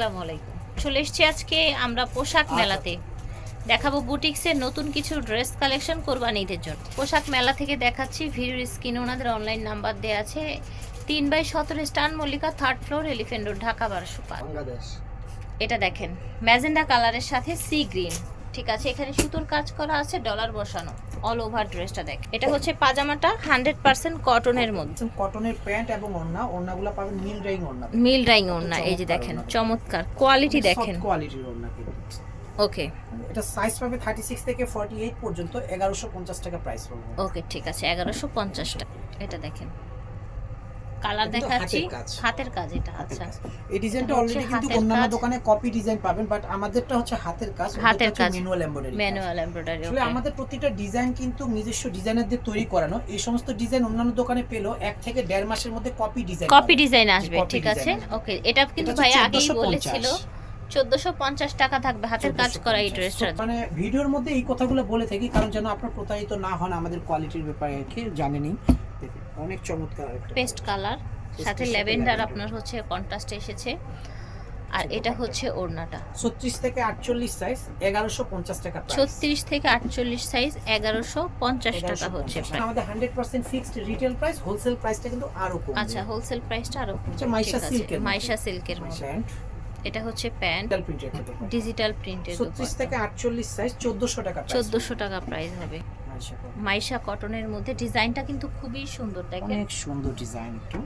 আসসালামু আলাইকুম। চলে এসেছি আজকে আমরা পোশাক মেলাতে। দেখাবো বুটিক্সের নতুন কিছু ড্রেস কালেকশন কোরবানিদের জন্য। পোশাক মেলা থেকে দেখাচ্ছি ভিডিওর স্ক্রিনে ওনাদের অনলাইন নাম্বার দেওয়া আছে। তিন বাই সতেরো star Mallika third floor elephant road Dhaka বারোশো পাঁচ এটা দেখেন ম্যাজেন্ডা কালারের সাথে সি গ্রিন। ঠিক আছে এখানে সুতোর কাজ করা আছে ডলার বসানো। অল ওভার ড্রেসটা দেখ। এটা হচ্ছে পাজামাটা হান্ড্রেড পার্সেন্ট কটনের মধ্যে। কটনের প্যান্ট এবং ওড়না ওড়নাগুলো পাবেন মিল ড্রাইং ওড়না মিল ড্রাইং ওড়না এই যে দেখেন চমৎকার। কোয়ালিটি দেখেন। কোয়ালিটির ওড়না ওকে এটা সাইজ পাবে 36 থেকে 48 পর্যন্ত 1150 টাকা প্রাইস পড়বে ওকে ঠিক আছে 1150 টাকা। এটা দেখেন। কালার দেখাচ্ছি। হাতের কাজ। এটা আচ্ছা। এই ডিজাইনটা অলরেডি কিন্তু অন্যান্য দোকানে কপি ডিজাইন পাবেন বাট আমাদেরটা হচ্ছে হাতের কাজ হাতের কাজ। ম্যানুয়াল এমব্রয়ডারি ম্যানুয়াল এমব্রয়ডারি আসলে আমাদের প্রতিটা ডিজাইন কিন্তু নিজস্ব ডিজাইনার দিয়ে তৈরি করানো। এই সমস্ত ডিজাইন অন্যান্য দোকানে পেলেও এক থেকে দেড় মাসের মধ্যে কপি ডিজাইন কপি ডিজাইন আসবে ঠিক আছে? ওকে এটা কিন্তু ভাই আগেই বলেছিল চোদ্দশো পঞ্চাশ টাকা থাকবে হাতের কাজ করা এই ড্রেসটা মানে ভিডিওর মধ্যে এই কথাগুলো বলে থাকি কারণ যেন আপনার প্রতারিত না হন আমাদের কোয়ালিটির ব্যাপারে আর কি জানেনই। অনেক চমৎকার একটা পেস্ট কালার সাথে ল্যাভেন্ডার আপনার হচ্ছে কন্ট্রাস্ট এসেছে। আর এটা হচ্ছে ওড়নাটা। 36 থেকে 48 সাইজ 1150 টাকা প্রাইস ছত্রিশ থেকে আটচল্লিশ সাইজ এগারোশো পঞ্চাশ টাকা হচ্ছে প্রায় আমাদের 100% ফিক্সড রিটেল প্রাইস হোলসেল প্রাইসটা কিন্তু আরও কম আচ্ছা হোলসেল প্রাইসটা আরও আচ্ছা, মাইশা মধ্যে। মাইশা সিল্কের এটা হচ্ছে প্যান্ট। ডিজিটাল প্রিন্টের মধ্যে। ডিজিটাল প্রিন্টের 36 থেকে 48 সাইজ 1400 টাকা প্রাইস চোদ্দশো টাকা প্রাইস হবে। মাইশা কটনের মধ্যে ডিজাইনটা কিন্তু খুবই সুন্দর দেখেন। অনেক সুন্দর ডিজাইন একটু।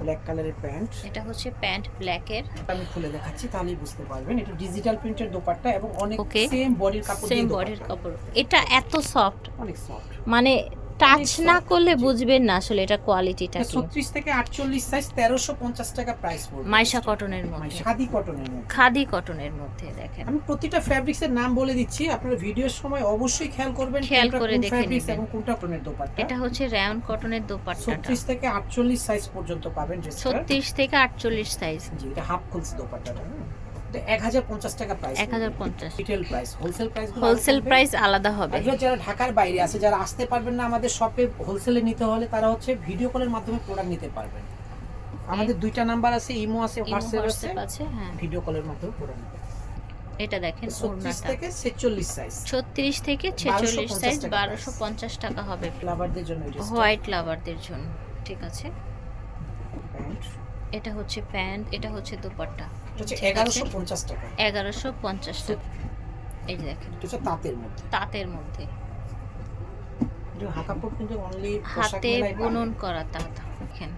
ব্ল্যাক কালারের প্যান্ট। এটা হচ্ছে প্যান্ট ব্ল্যাকের আমি খুলে দেখাচ্ছি তাহলেই বুঝতে পারবেন। এটা ডিজিটাল প্রিন্টের দোপাট্টা এবং অনেক সেম বডির কাপড় সেম বডির কাপড়। এটা এত সফট অনেক সফট মানে টাচ না করলে বুঝবেন না আসলে এটা কোয়ালিটিটা কি। 36 থেকে 48 সাইজ 1350 টাকা প্রাইস পড়বে। মাইশা কটনের মধ্যে। খাদি কটনের মধ্যে। খাদি কটনের মধ্যে দেখেন। আমি প্রতিটা ফ্যাব্রিক্স এর নাম বলে দিচ্ছি আপনারা ভিডিওর সময় অবশ্যই খেয়াল করবেন খেয়াল করে দেখে নেবেন। এবং কোনটা কটনের দোপাট্টা। এটা হচ্ছে রায়ন কটনের দোপাট্টাটা। 36 থেকে 48 সাইজ পর্যন্ত পাবেন ড্রেসটা ছত্রিশ থেকে আটচল্লিশ সাইজ জি এটা হাফ খুলছে দোপাট্টাটা হ্যাঁ। এটা 1050 টাকা প্রাইস এক হাজার পঞ্চাশ। Retail price wholesale price wholesale price আলাদা হবে। যারা ঢাকার বাইরে আছে যারা আসতে পারবেন না আমাদের শপে হোলসেলে নিতে হলে তারা হচ্ছে ভিডিও কলের মাধ্যমে প্রোডাক্ট নিতে পারবেন। আমাদের দুইটা নাম্বার আছে ইমো আছে হোয়াটসঅ্যাপ আছে। হ্যাঁ। ভিডিও কলের মাধ্যমে প্রোডাক্ট নিতে এটা দেখেন ওড়নাটা। থেকে 46 সাইজ ছত্রিশ থেকে ছেচল্লিশ সাইজ টাকা বারোশো price। পঞ্চাশ টাকা হবে। লাভারদের জন্য হোয়াইট লাভারদের জন্য। ঠিক আছে? এটা হচ্ছে প্যান্ট এটা হচ্ছে দোপাট্টা। এটা হচ্ছে ঠিক আছে। 1150 টাকা। এগারোশো পঞ্চাশ টাকা। এই যে দেখেন। তাঁতের মধ্যে। তাঁতের মধ্যে। এটা হাকাপড় কিন্তু অনলি হাতে বুনন করা তাঁত দেখেন।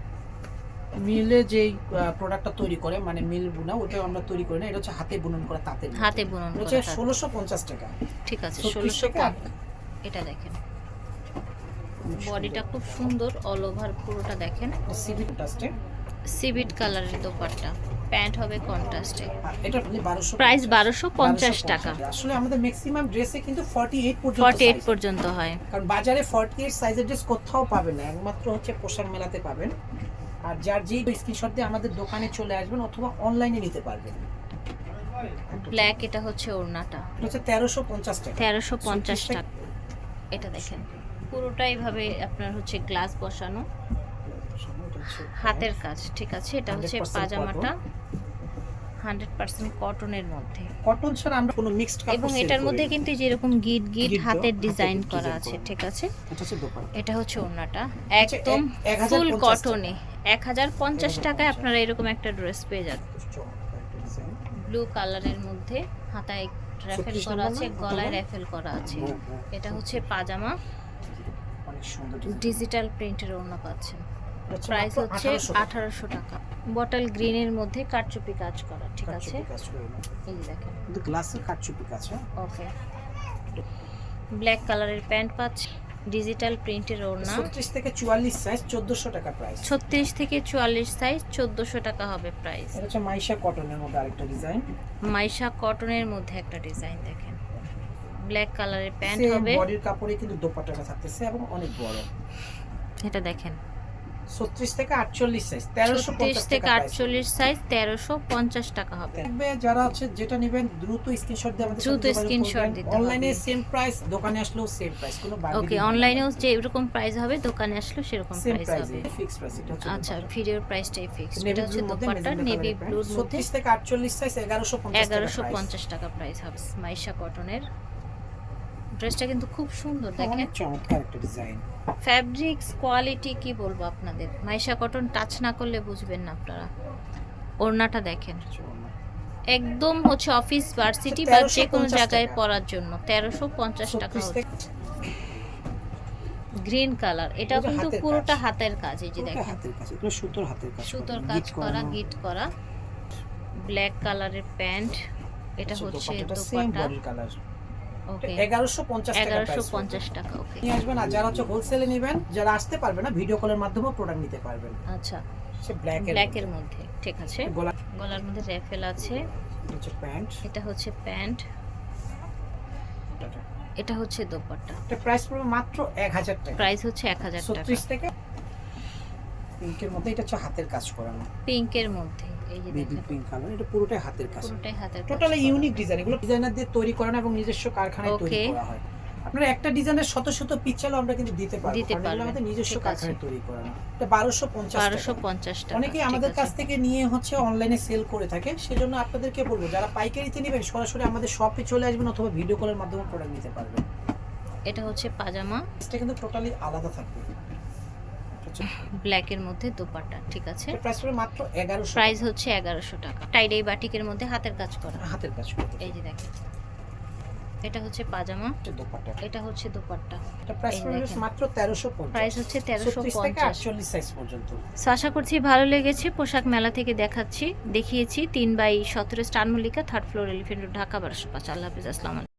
মিলে যেই প্রোডাক্টটা তৈরি করে মানে মিল বুনা ওটা আমরা তৈরি করি না এটা হচ্ছে হাতে বুনন করা তাঁতের হাতে বুনন হচ্ছে ষোলোশো পঞ্চাশ টাকা। ঠিক আছে ষোলোশো এটা দেখেন। বডিটা খুব সুন্দর অল ওভার পুরোটা দেখেন। কন্ট্রাস্টে সিভিট কালারের দোপাট্টা। প্যান্ট হবে কন্ট্রাস্টে। এটা আপনি বারোশো প্রাইস বারোশো পঞ্চাশ টাকা। আসলে আমাদের ম্যাক্সিমাম ড্রেসে কিন্তু ফর্টি এইট পর্যন্ত ফর্টি এইট size। পর্যন্ত হয়। কারণ বাজারে ফর্টি এইট সাইজের ড্রেস কোথাও পাবেন না একমাত্র হচ্ছে পোশাক মেলাতে পাবেন। আর যার যেই স্ক্রিনশট দিয়ে আমাদের দোকানে চলে আসবেন অথবা অনলাইনে নিতে পারবেন। ব্ল্যাক এটা হচ্ছে ওড়নাটা। হচ্ছে তেরোশো পঞ্চাশ টাকা। তেরোশো পঞ্চাশ টাকা। এটা দেখেন। পুরোটাই ভাবে আপনার হচ্ছে গ্লাস বসানো। হাতের কাজ ঠিক আছে? এটা হচ্ছে পাজামাটা। হান্ড্রেড পার্সেন্ট কটনের মধ্যে। কটন ছাড়া আমরা কোনো মিক্সড কাপড় এবং এটার মধ্যে কিন্তু যেরকম গিট গিট হাতের ডিজাইন করা আছে ঠিক আছে? এটা হচ্ছে ওড়নাটা। একদম ফুল কটনে এক হাজার পঞ্চাশ টাকায় আপনারা এরকম একটা ড্রেস পেয়ে যাবেন। ব্লু কালারের মধ্যে হাতায় র্যাফেল করা আছে গলায় র্যাফেল করা আছে। হ্যাঁ, হ্যাঁ। এটা হচ্ছে পাজামা। ডিজিটাল প্রিন্টের ওড়না পাচ্ছেন। প্রাইস হচ্ছে 1800 টাকা। আঠারোশো টাকা। বটল গ্রিনের মধ্যে কারচুপি কাজ করা ঠিক আছে। এই দেখেন। গ্লাসের কারচুপি কাজ হ্যাঁ? ওকে। ব্ল্যাক কালারের প্যান্ট পাচ্ছে ডিজিটাল প্রিন্টের ওড়না। 36 থেকে 44 সাইজ 1400 টাকা প্রাইস ছত্রিশ থেকে চুয়াল্লিশ সাইজ চোদ্দোশো টাকা হবে প্রাইস এটা হচ্ছে মাইশা কটনের মধ্যে আরেকটা ডিজাইন মাইশা কটনের মধ্যে একটা ডিজাইন দেখেন। ব্ল্যাক কালারের প্যান্ট হবে। বডির কাপড়ে কিন্তু দোপাট্টাটা থাকতেছে এবং অনেক বড়। এটা দেখেন। ছত্রিশ থেকে আটচল্লিশ সাইজ তেরোশো ছত্রিশ থেকে আটচল্লিশ সাইজ তেরোশো পঞ্চাশ টাকা হবে। যারা হচ্ছে যেটা নেবেন দ্রুত স্ক্রিনশট দিয়ে আমাদের দ্রুত screenshot দিতে অনলাইনে সেম প্রাইস দোকানে আসলেও সেম প্রাইস কোনো ওকে অনলাইনেও যে এরকম প্রাইস হবে দোকানে আসলেও সেরকম প্রাইস হবে। ফিক্স প্রাইস এটা হচ্ছে আচ্ছা ভিডিওর প্রাইসটাই ফিক্স এটা হচ্ছে দোপাট্টা নেভি মধ্যে। 36 থেকে 48 সাইজ 1150 এগারোশো পঞ্চাশ টাকা প্রাইস হবে মাইশা কটনের ড্রেসটা কিন্তু খুব সুন্দর দেখেন। চমৎকার একটা ডিজাইন ফ্যাব্রিক্স কোয়ালিটি কি বলব আপনাদের? মাইশা কটন টাচ না করলে বুঝবেন না আপনারা। ওড়নাটা দেখেন। একদম হচ্ছে অফিস ভার্সিটি বা যে কোনো জায়গায় পরার জন্য। তেরোশো পঞ্চাশ টাকা 36 গ্রিন কালার এটা কিন্তু পুরোটা হাতের কাজ এই যে দেখেন। সুতোর হাতের কাজ সুতোর কাজ করা। গিট করা। ব্ল্যাক কালারের প্যান্ট। এটা হচ্ছে দোপাট্টা। 1150 টাকা এগারোশো পঞ্চাশ টাকা ওকে নিয়ে আসবেন আর যারা হচ্ছে হোলসেলে নেবেন যারা আসতে পারবে না ভিডিও কলের মাধ্যমে প্রোডাক্ট নিতে পারবেন। আচ্ছা। সে ব্ল্যাক ব্ল্যাকের মধ্যে ঠিক আছে। গলা গলার মধ্যে র্যাফেল আছে। প্যান্ট এটা হচ্ছে প্যান্ট এটা হচ্ছে দোপাট্টা এটা প্রাইস পড়বে মাত্র 1000 টাকা। প্রাইস হচ্ছে এক হাজার টাকা। 36 থেকে পিঙ্কের মধ্যে এটা হচ্ছে হাতের কাজ করানো। পিঙ্কের মধ্যে। বেবি পিঙ্ক কালার এটা পুরোটাই হাতের কাজ। পুরোটাই হাতের টোটালি ইউনিক ডিজাইন এগুলো ডিজাইনার দিয়ে তৈরি করা এবং নিজস্ব কারখানায় তৈরি করা হয়। আপনারা একটা ডিজাইনের শত শত পিকচারও আমরা কিন্তু দিতে পারব দিতে পারবেন। আমাদের নিজস্ব কারখানায় তৈরি করা না। এটা 1250 বারোশো টাকা। পঞ্চাশ টাকা। অনেকেই আমাদের কাছ থেকে নিয়ে হচ্ছে অনলাইনে সেল করে থাকে। সেজন্য আপনাদেরকে বলব যারা পাইকারিতে নেবেন সরাসরি আমাদের শপে চলে আসবেন অথবা ভিডিও কলের মাধ্যমে প্রোডাক্ট নিতে পারবেন। এটা হচ্ছে পাজামা। এটা কিন্তু টোটালি আলাদা থাকবে। ব্ল্যাকের মধ্যে দোপাট্টা ঠিক আছে? প্রাইস মাত্র 1100 প্রাইস হচ্ছে এগারোশো টাকা। টাইডাই বাটিকের মধ্যে হাতের কাজ করা। হাতের কাজ করতে এই যে দেখেন। এটা হচ্ছে পাজামা। এটা দোপাট্টা। এটা হচ্ছে দোপাট্টা। এটা প্রাইস মাত্র 1350 প্রাইস হচ্ছে তেরোশো 36 থেকে পঞ্চাশ। 48 সাইজ পর্যন্ত। আশা করছি ভালো লেগেছে। পোশাক মেলা থেকে দেখাচ্ছি দেখিয়েছি। তিন বাই সতেরো star Mallika third floor elephant Dhaka বারোশো পাঁচ। আল্লাহ হাফিজ আসসালাম